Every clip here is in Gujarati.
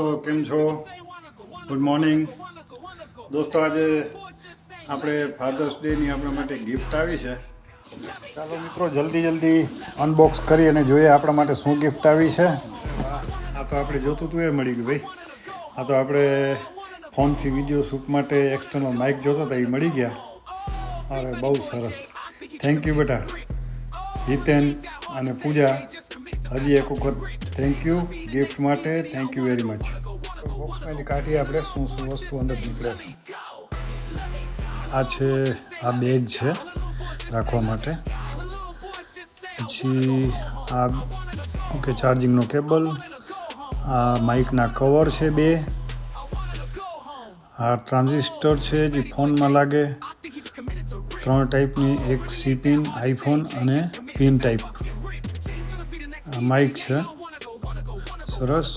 દોસ્તો, કેમ છો? ગુડ મોર્નિંગ દોસ્તો, આજે આપણે ફાધર્સ ડેની આપણા માટે ગિફ્ટ આવી છે. ચાલો મિત્રો, જલ્દી જલ્દી અનબોક્સ કરી અને જોઈએ આપણા માટે શું ગિફ્ટ આવી છે. આ તો આપણે જોતું હતું એ મળી ગયું ભાઈ. આ તો આપણે ફોનથી વીડિયો શૂટ માટે એક્સટર્નલ માઇક જોતા હતા, એ મળી ગયા. અરે, બહુ સરસ. થેન્ક યુ બેટા. હિતેન અને પૂજા, હજી એક વખત થેન્ક યુ ગિફ્ટ માટે થેન્ક યુ વેરી મચ બોક્સમાંથી કાઢીએ આપણે શું શું વસ્તુ અંદર નીકળે છે. આ છે, આ બેગ છે રાખવા માટે. પછી આ, ઓકે ચાર્જિંગનો કેબલ આ માઇકના કવર છે બે. આ ટ્રાન્ઝિસ્ટર છે જે ફોનમાં લાગે. ત્રણ ટાઈપની એક સી પિન આઈફોન અને પિન ટાઈપ માઇક છે. સરસ.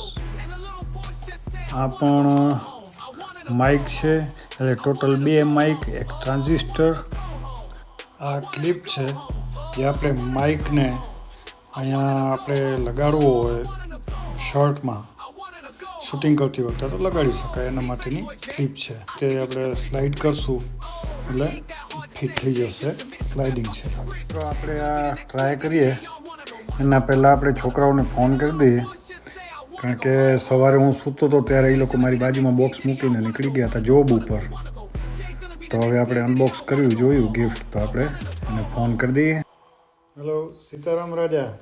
આ પણ માઇક છે. એટલે ટોટલ બે માઇક એક ટ્રાન્ઝિસ્ટર આ ક્લિપ છે, જે આપણે માઇકને અહીંયા આપણે લગાડવો હોય શર્ટમાં શૂટિંગ કરતી વખતે તો લગાડી શકાય એના માટેની ક્લિપ છે. તે આપણે સ્લાઇડ કરશું, એટલે ફિટ થઈ જશે સ્લાઇડિંગ છે. તો આપણે આ ટ્રાય કરીએ. એના પહેલાં આપણે છોકરાઓને ફોન કરી દઈએ. કારણ કે સવારે હું સૂતો હતો ત્યારે એ લોકો મારી બાજુમાં બોક્સ મૂકીને નીકળી ગયા હતા જોબ ઉપર. તો હવે આપણે અનબોક્સ કર્યું, જોયું ગિફ્ટ તો આપણે, અને ફોન કરી દઈએ. હેલો સીતારામ રાજા.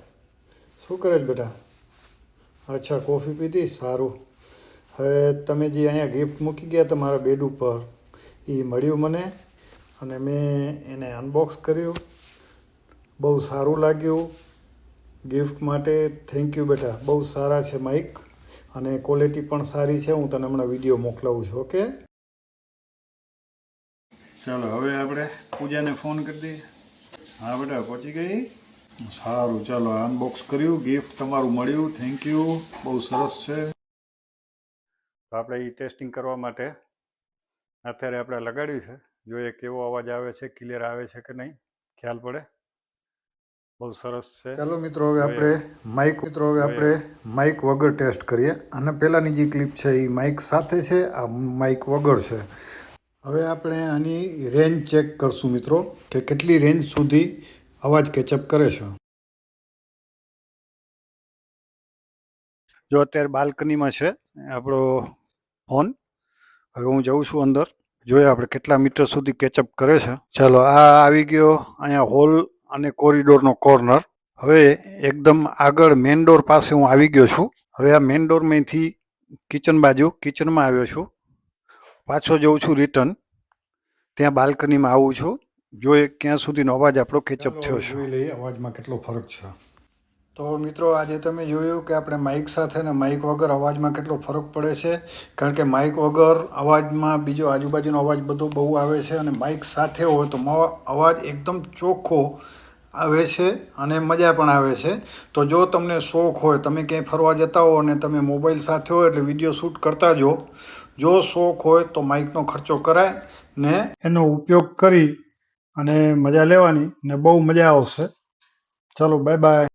શું કરે છે બેટા? અચ્છા કોફી પીધી? સારું. હવે તમે જે અહીંયા ગિફ્ટ મૂકી ગયા તમારા બેડ ઉપર, એ મળ્યું મને, અને મેં એને અનબોક્સ કર્યું. બહુ સારું લાગ્યું. ગિફ્ટ માટે થેન્ક યુ બેટા. બહુ સારા છે માઇક અને ક્વોલિટી પણ સારી છે. હું તને હમણાં વીડિયો મોકલાવું છું ઓકે ચાલો, હવે આપણે પૂજાને ફોન કરી દઈએ. હા બેટા, પહોંચી ગઈ? સારું, ચાલો અનબોક્સ કર્યું. ગિફ્ટ તમારું મળ્યું. થેન્ક યુ બહુ સરસ છે. આપણે એ ટેસ્ટિંગ કરવા માટે અત્યારે આપણે લગાડ્યું છે. જોઈએ કેવો અવાજ આવે છે ક્લિયર આવે છે કે નહીં. ખ્યાલ પડે? બહુ સરસ છે. ચાલો મિત્રો હવે આપણે માઇક મિત્રો હવે આપણે માઇક વગર ટેસ્ટ કરીએ. અને પહેલાંની જે ક્લિપ છે એ માઇક સાથે છે આ માઇક વગર છે. હવે આપણે આની રેન્જ ચેક કરશું મિત્રો કે કેટલી રેન્જ સુધી અવાજ કેચઅપ કરે છે. જો અત્યારે બાલ્કનીમાં છે આપણો ફોન હવે હું જઉં છું અંદર. જોઈએ આપણે કેટલા મીટર સુધી કેચઅપ કરે છે. ચાલો આ આવી ગયો અહીંયા હોલ અને કોરિડોરનો કોર્નર. હવે એકદમ આગળ મેઇન ડોર પાસે હું આવી ગયો છું. હવે આ મેઇન ડોરમાંથી કિચન બાજુ કિચનમાં આવ્યો છું. પાછો જઉં છું રિટર્ન. ત્યાં બાલ્કનીમાં આવું છું. જોઈએ ક્યાં સુધીનો અવાજ આપણો કેચઅપ થયો છે. જોઈ લઈએ અવાજમાં કેટલો ફરક છે. તો મિત્રો આજે તમે જોયું કે આપણે માઇક સાથે ને માઇક વગર અવાજમાં કેટલો ફરક પડે છે. કારણ કે માઇક વગર અવાજમાં બીજો આજુબાજુનો અવાજ બધો બહુ આવે છે અને માઇક સાથે હોય તો અવાજ એકદમ ચોખ્ખો આવે છે અને મજા પણ આવે છે. તો જો તમને શોખ હોય, તમે ક્યાંય ફરવા જતા હો અને તમે મોબાઈલ સાથે હોય એટલે વીડિયો શૂટ કરતા જો જો શોખ હોય તો માઇકનો ખર્ચો કરાય ને એનો ઉપયોગ કરી અને મજા લેવાની ને બહુ મજા આવશે. ચાલો, બાય બાય.